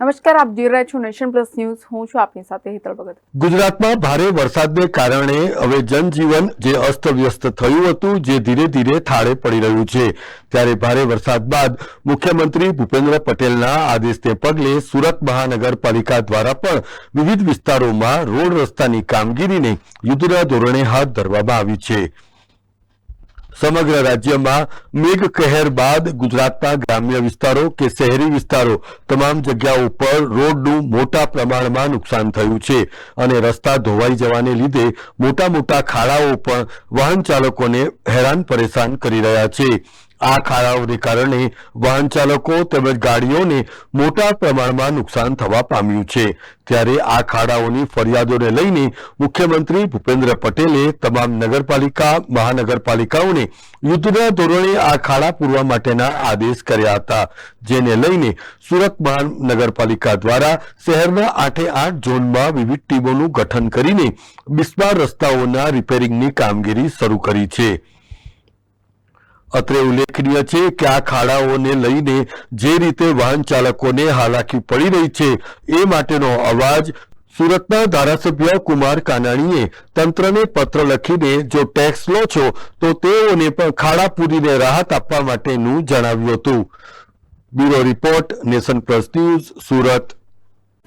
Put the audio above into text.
નમસ્કાર, આપ જોઈ રહ્યા છો નેશન પ્લસ ન્યૂઝ. હું છું આપની સાથે હેતલ ભગત. ગુજરાતમાં ભારે વરસાદને કારણે હવે જનજીવન જે અસ્તવ્યસ્ત થયું હતું, જે ધીરે ધીરે થાળે પડી રહ્યું છે. ત્યારે ભારે વરસાદ બાદ મુખ્યમંત્રી ભૂપેન્દ્ર પટેલના આદેશને પગલે સુરત મહાનગરપાલિકા દ્વારા પણ વિવિધ વિસ્તારોમાં રોડ રસ્તાની કામગીરીને યુદ્ધના ધોરણે હાથ ધરવામાં આવી છે. સમગ્ર રાજ્યમાં મેઘ કહેર બાદ ગુજરાતના ગ્રામ્ય વિસ્તારો કે શહેરી વિસ્તારો તમામ જગ્યાઓ પર રોડનું મોટા પ્રમાણમાં નુકસાન થયું છે અને રસ્તા ધોવાઈ જવાને લીધે મોટા મોટા ખાડાઓ પણ વાહન ચાલકોને હેરાન પરેશાન કરી રહ્યા છે. આ ખાડાઓને કારણે વાહન ચાલકો તેમજ ગાડીઓને મોટા પ્રમાણમાં નુકસાન થવા પામ્યું છે. ત્યારે આ ખાડાઓની ફરિયાદોને લઈને મુખ્યમંત્રી ભૂપેન્દ્ર પટેલે તમામ નગરપાલિકા, મહાનગરપાલિકાઓને યુદ્ધના ધોરણે આ ખાડા પૂરવા માટેના આદેશ કર્યા હતા, જેને લઈને સુરત મહાનગરપાલિકા દ્વારા શહેરના આઠે આઠ ઝોનમાં વિવિધ ટીમોનું ગઠન કરીને બિસ્માર રસ્તાઓના રિપેરિંગની કામગીરી શરૂ કરી છે. અત્રે ઉલ્લેખનીય છે કે આ ખાડાઓને લઈને જે રીતે વાહન ચાલકોને હાલાકી પડી રહી છે, એ માટેનો અવાજ સુરતના ધારાસભ્ય કુમાર કાનાણીએ તંત્રને પત્ર લખીને જો ટેક્સ લો છો, તો તેઓને પણ ખાડા પૂરીને રાહત આપવા માટેનું જણાવ્યું હતું. Bureau report, nation plus news, Surat.